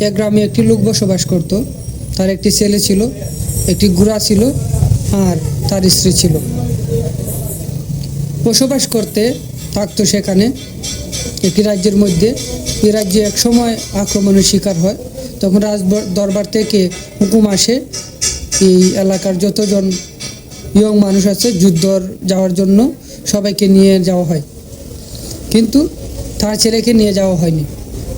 এক গ্রামে একটি লোক বসবাস করত। তার একটি ছেলে ছিল, একটি গুড়া ছিল আর তার স্ত্রী ছিল। বসবাস করতে থাকতো সেখানে। একটি রাজ্যের মধ্যে। এই রাজ্যে এক সময় আক্রমণের শিকার হয়। তখন রাজ দরবার থেকে হুকুম আসে, এই এলাকার যতজন ইয়ং মানুষ আছে যুদ্ধ যাওয়ার জন্য সবাইকে নিয়ে যাওয়া হয়। কিন্তু তার ছেলেকে নিয়ে যাওয়া হয়নি।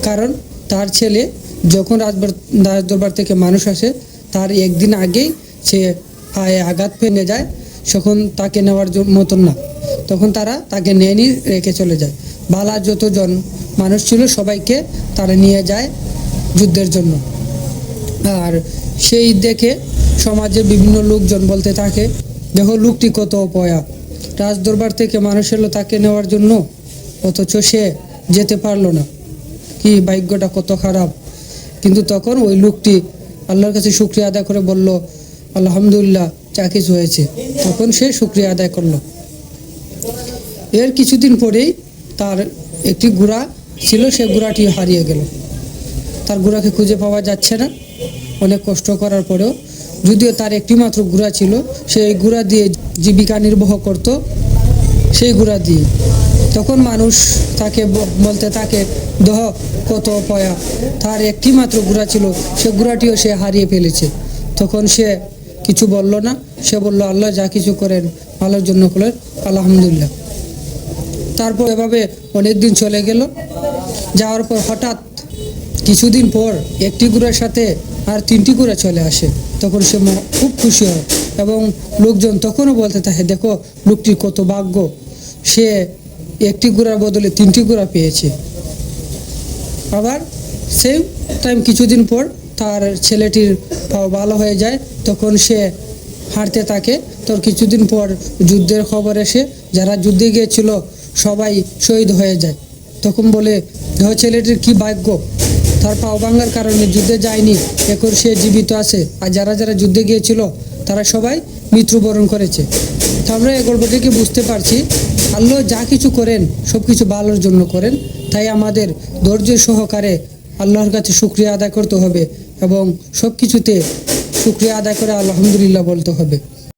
কারণ তার ছেলে যখন রাজবার রাজদরবার থেকে মানুষ আসে, তার একদিন আগেই সে পায়ে আঘাত ভেঙে যায়, তখন তাকে নেওয়ার মতন না। তখন তারা তাকে নিয়ে নিয়ে রেখে চলে যায়। বালা যতজন মানুষ ছিল, সবাইকে তারা নিয়ে যায় যুদ্ধের জন্য। আর সেই দেখে সমাজের বিভিন্ন লোকজন বলতে থাকে, দেখো লোকটি কত অপয়া। রাজদরবার থেকে মানুষ এলো তাকে নেওয়ার জন্য, অথচ সে যেতে পারল না। কি ভাগ্যটা কত খারাপ। কিন্তু তখন ওই লোকটি আল্লাহর কাছে শুক্রিয়া আদায় করে বলল, আলহামদুলিল্লাহ, যা কিছু হয়েছে। তখন সে শুক্রিয়া আদায় করল। এর কিছুদিন পরেই তার একটি গুড়া ছিল, সে গুড়াটি হারিয়ে গেল। তার গুড়াকে খুঁজে পাওয়া যাচ্ছে না। অনেক কষ্ট করার পরেও যদিও তার একটি মাত্র গুড়া ছিল সেই গুড়া দিয়ে জীবিকা নির্বাহ করত, সেই গুড়া দিয়ে। তখন মানুষ তাকে বলতে থাকে, দেহ কত পয়া তার একটি মাত্র গুড়া ছিল, সে গুড়াটিও সে হারিয়ে ফেলেছে। তখন সে কিছু বলল না, সে বলল, আল্লাহ যা কিছু করেন ভালোর জন্য করেন, আলহামদুলিল্লাহ। তারপর এভাবে অনেক দিন চলে গেল। যাওয়ার পর হঠাৎ কিছুদিন পর একটি গুড়ার সাথে আর তিনটি গুড়া চলে আসে। তখন সে খুব খুশি হয় এবং লোকজন তখনও বলতে থাকে, দেখো, লোকটির কত ভাগ্য। সে একটি গুড়ার বদলে তিনটি গুড়া পেয়েছে। আবার সেম টাইম কিছুদিন পর তার ছেলেটির ভালো হয়ে যায়, তখন সে হাঁটতে থাকে। তোর কিছুদিন পর যুদ্ধের খবর এসে যারা যুদ্ধে গিয়েছিল সবাই শহীদ হয়ে যায়। তখন বলে দেখো ছেলেটির কি ভাগ্য? তার পাও ভাঙার কারণে যুদ্ধে যায়নি, এখন সে জীবিত আছে। আর যারা যারা যুদ্ধে গিয়েছিল তারা সবাই মৃত্যুবরণ করেছে। তো আমরা এই গল্প থেকে বুঝতে পারছি আল্লাহ যা কিছু করেন সব কিছু ভালোর জন্য করেন। তাই আমাদের ধৈর্য সহকারে আল্লাহর কাছে শুক্রিয়া আদায় করতে হবে এবং সব কিছুতে শুক্রিয়া আদায় করে আলহামদুলিল্লাহ বলতে হবে।